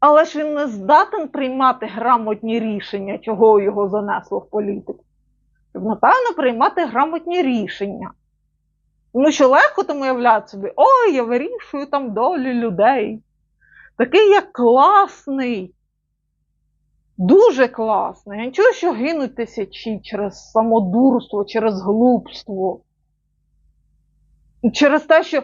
Але ж він не здатен приймати грамотні рішення, чого його занесло в політику. Щоб, напевно, приймати грамотні рішення. Тому що легко там уявляти собі, ой, я вирішую там долі людей. Такий я класний, дуже класний. Я не чую, що гинуть тисячі через самодурство, через глупство. Через те, що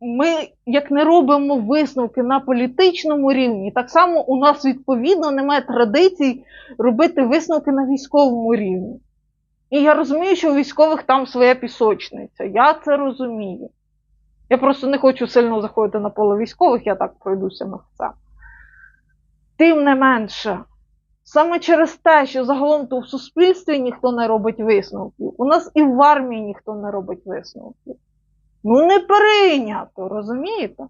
ми як не робимо висновки на політичному рівні, так само у нас відповідно немає традицій робити висновки на військовому рівні. І я розумію, що у військових там своя пісочниця. Я це розумію. Я просто не хочу сильно заходити на поле військових, я так пройдуся на це. Тим не менше, саме через те, що загалом то в суспільстві ніхто не робить висновків, у нас і в армії ніхто не робить висновків. Ну, не прийнято, розумієте?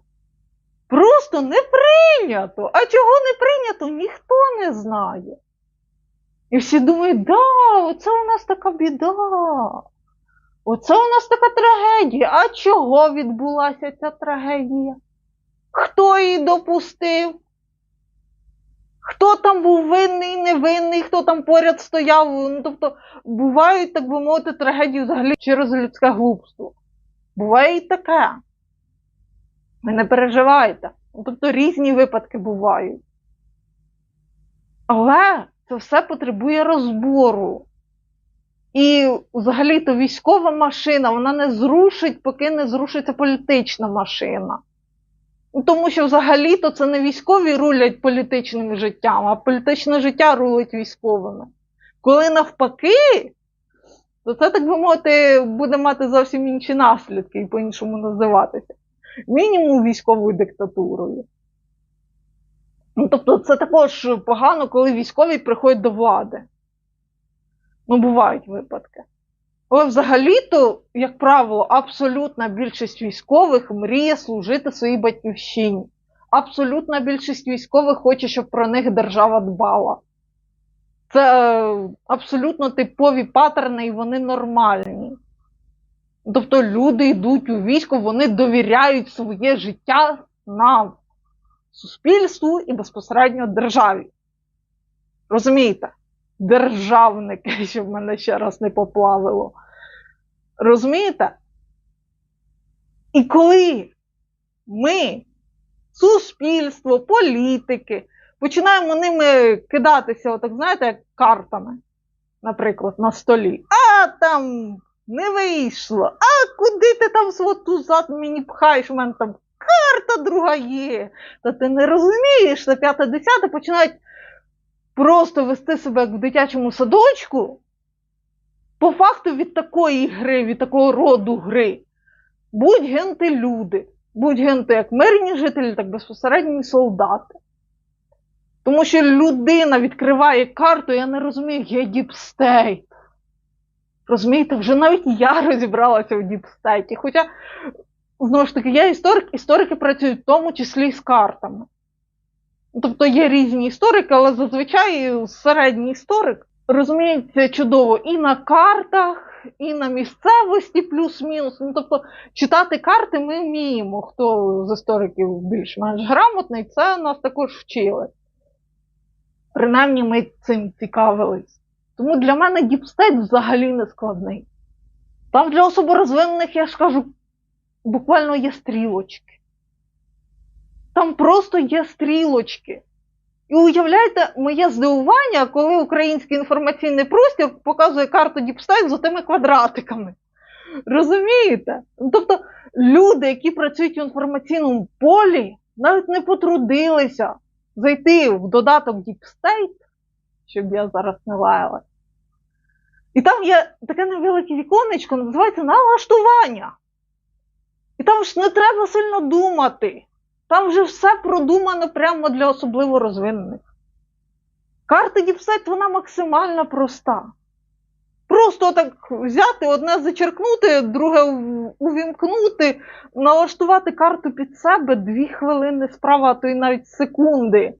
Просто не прийнято. А чого не прийнято, ніхто не знає. І всі думають, да, оце у нас така біда. Оце у нас така трагедія. А чого відбулася ця трагедія? Хто її допустив? Хто там був винний, невинний, хто там поряд стояв? Ну, тобто, бувають, так би мовити, трагедії взагалі через людське глупство. Буває і таке. Ви не переживайте. Ну, тобто різні випадки бувають. Але це все потребує розбору. І взагалі-то військова машина вона не зрушить, поки не зрушиться політична машина. Ну, Тому що взагалі-то це не військові рулять політичним життям, а політичне життя рулить військовими. Коли навпаки, то це, так би мовити, буде мати зовсім інші наслідки і по-іншому називатися. Мінімум військовою диктатурою. Ну, тобто, це також погано, коли військові приходять до влади. Ну, бувають випадки. Але взагалі-то, як правило, абсолютна більшість військових мріє служити своїй батьківщині. Абсолютна більшість військових хоче, щоб про них держава дбала. Це е, абсолютно типові паттерни, і вони нормальні. Тобто люди йдуть у військо, вони довіряють своє життя нам, суспільству і безпосередньо державі. Розумієте? Державники, щоб мене ще раз не поплавило. Розумієте? І коли ми, суспільство, політики, починаємо ними кидатися, отак, знаєте, як картами, наприклад, на столі. А там не вийшло. А куди ти там свого туза мені пхаєш? У мене там карта друга є. Та ти не розумієш, на п'яте десяте починають просто вести себе як в дитячому садочку. По факту від такої гри, від такого роду гри. Будь генти люди, будь генти як мирні жителі, так безпосередні солдати. Тому що людина відкриває карту, я не розумію, є діпстейт. Розумієте, вже навіть я розібралася в діпстейті. Хоча, знову ж таки, я історик, історики працюють в тому числі з картами. Тобто є різні історики, але зазвичай середній історик розуміється чудово і на картах, і на місцевості, плюс-мінус. Ну, тобто, читати карти ми вміємо. Хто з істориків більш-менш грамотний, це нас також вчили. Принаймні ми цим цікавились. Тому для мене діпстейт взагалі не складний. Там для особорозвинених, я ж кажу, буквально є стрілочки. Там просто є стрілочки. І уявляєте, моє здивування, коли український інформаційний простір показує карту Діпстейт з тими квадратиками. Розумієте? Тобто люди, які працюють в інформаційному полі, навіть не потрудилися зайти в додаток Діпстейт, щоб я зараз не лаялась. І там є таке невелике віконечко, називається налаштування. І там ж не треба сильно думати. Там вже все продумано прямо для особливо розвинених. Карта Діпсайт, вона максимально проста. Просто так взяти, одне зачеркнути, друге увімкнути, налаштувати карту під себе дві хвилини справа, а то й навіть секунди.